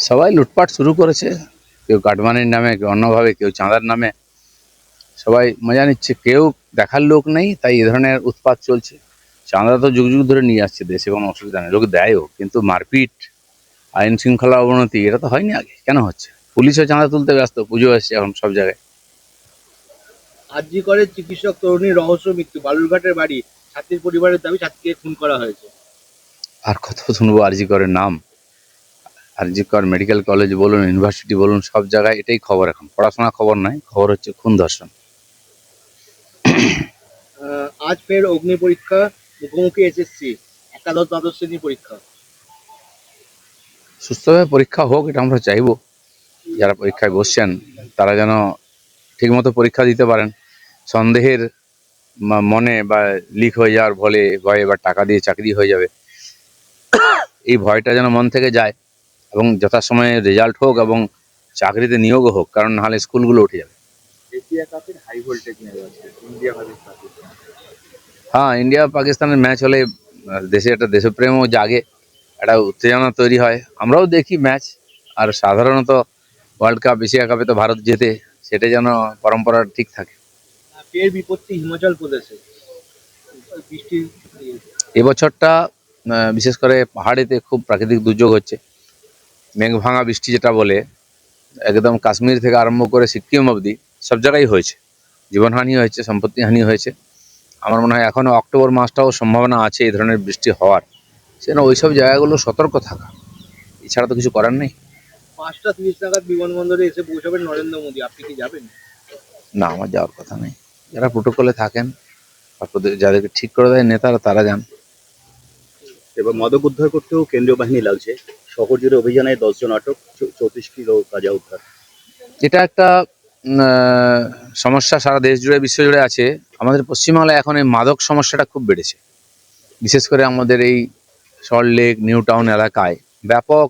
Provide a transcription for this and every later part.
সবাই লুটপাট শুরু করেছে। কেউ কাটমানির নামে কেউ অন্যভাবে কেউ চাঁদার নামে। সবাই মজা নিচ্ছে। কেউ দেখার লোক নেই তাই এ ধরনের উৎপাত চলছে। চাঁদা তো যুগ যুগ ধরে নিয়ে আসছে দেশে কোনো অসুবিধা নেই। লোক দেয়ও কিন্তু মারপিট আইন শৃঙ্খলা অবনতি এটা তো হয়নি আগে। কেন হচ্ছে? পুলিশও চাঁদা তুলতে ব্যস্ত পুজো আসছে এখন সব জায়গায়। আরজি করে চিকিৎসক তরুণীর রহস্য মৃত্যু। বালুরঘাটের বাড়ি ছাত্রীর পরিবারের দাবি ছাত্রীকে খুন করা হয়েছে। আর কত শুনব আরজি করের নাম? আরজি কর মেডিকেল কলেজ বলুন ইউনিভার্সিটি বলুন সব জায়গায় এটাই খবর এখন। পড়াশোনা খবর নাই খবর হচ্ছে খুন ধর্ষণ। আজ ফের অগ্নি পরীক্ষা মুখোমুখি এসএসসি একাদশ দ্বাদশ শ্রেণি পরীক্ষা। সুস্থভাবে পরীক্ষা হোক এটা আমরা চাইব। যারা পরীক্ষায় বসছেন তারা যেন ঠিকমতো পরীক্ষা দিতে পারেন। সন্দেহের মনে বা লিক হয়ে যাওয়ার ফলে ভয়ে বা টাকা দিয়ে চাকরি হয়ে যাবে। এই ভয়টা যেন মন থেকে যায়। এবং যথাসময়ে রেজাল্ট হোক এবং চাকরিতে নিয়োগও হোক কারণ নাহলে স্কুলগুলো উঠে যাবে। হ্যাঁ ইন্ডিয়া পাকিস্তানের ম্যাচ হলে দেশে একটা দেশপ্রেমও জাগে একটা উত্তেজনা তৈরি হয়। আমরাও দেখি ম্যাচ আর সাধারণত ওয়ার্ল্ড কাপ এশিয়া কাপে তো ভারত জেতে সেটা যেন পরম্পরা ঠিক থাকে। ফের বিপত্তি হিমাচল প্রদেশে। বৃষ্টির এবছরটা বিশেষ করে পাহাড়েতে খুব প্রাকৃতিক দুর্যোগ হচ্ছে। মেঘ ভাঙা বৃষ্টি যেটা বলে একদম কাশ্মীর থেকে আরম্ভ করে সিকিম অবধি সব জায়গায় হয়েছে। জীবনহানি হয়েছে সম্পত্তি হানি হয়েছে। আমার মনে হয় এখনও অক্টোবর মাসটাও সম্ভাবনা আছে এই ধরনের বৃষ্টি হওয়ার। সেজন্য ওইসব জায়গাগুলো সতর্ক থাকা। এছাড়া তো কিছু করার নেই। পাঁচটা তিরিশ নাগাদ বিমানবন্দরে এসে পৌঁছাবেন নরেন্দ্র মোদী। আপনি কি যাবেন? না আমার যাওয়ার কথা নেই। যারা প্রোটোকলে থাকেন যাদেরকে ঠিক করে দেয় নেতারা তারা যান। এবার মাদক উদ্ধার করতেও কেন্দ্রীয় বাহিনী লাগছে। শহর জুড়ে অভিযানে দশজন আটক চৌত্রিশ কিলো গাঁজা উদ্ধার। এটা একটা সমস্যা সারা দেশ জুড়ে, বিশ্ব জুড়ে আছে। আমাদের পশ্চিমবাংলায় এখন এই মাদক সমস্যাটা খুব বেড়েছে। বিশেষ করে আমাদের এই সল্টলেক নিউ টাউন এলাকায় ব্যাপক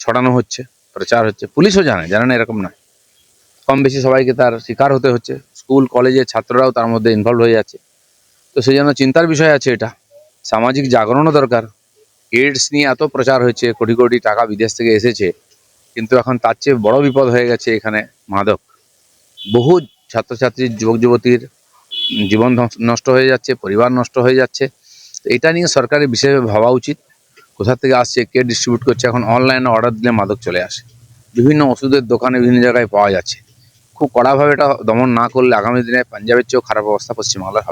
ছড়ানো হচ্ছে, প্রচার হচ্ছে। পুলিশও জানে জানে না এরকম নয় কম বেশি সবাইকে তার শিকার হতে হচ্ছে। স্কুল, কলেজের ছাত্ররাও তার মধ্যে ইনভলভ হয়ে যাচ্ছে। তো সেই জন্য চিন্তার বিষয় আছে এটা। সামাজিক জাগরণও দরকার। এইডস নিয়ে এত প্রচার হয়েছে, কোটি কোটি টাকা বিদেশ থেকে এসেছে, কিন্তু এখন তার চেয়ে বড় বিপদ হয়ে গেছে এখানে মাদক। বহু ছাত্রছাত্রীর যুবক যুবতীর জীবন নষ্ট হয়ে যাচ্ছে, পরিবার নষ্ট হয়ে যাচ্ছে। এটা নিয়ে সরকারের বিশেষভাবে ভাবা উচিত। কোথা থেকে আসছে, কে ডিস্ট্রিবিউট করছে, এখন অনলাইনে অর্ডার দিলে মাদক চলে আসে। বিভিন্ন ওষুধের দোকানে বিভিন্ন জায়গায় পাওয়া যাচ্ছে। খুব কড়াভাবে এটা দমন না করলে আগামী দিনে পাঞ্জাবের চেয়েও খারাপ অবস্থা পশ্চিমবাংলার হবে।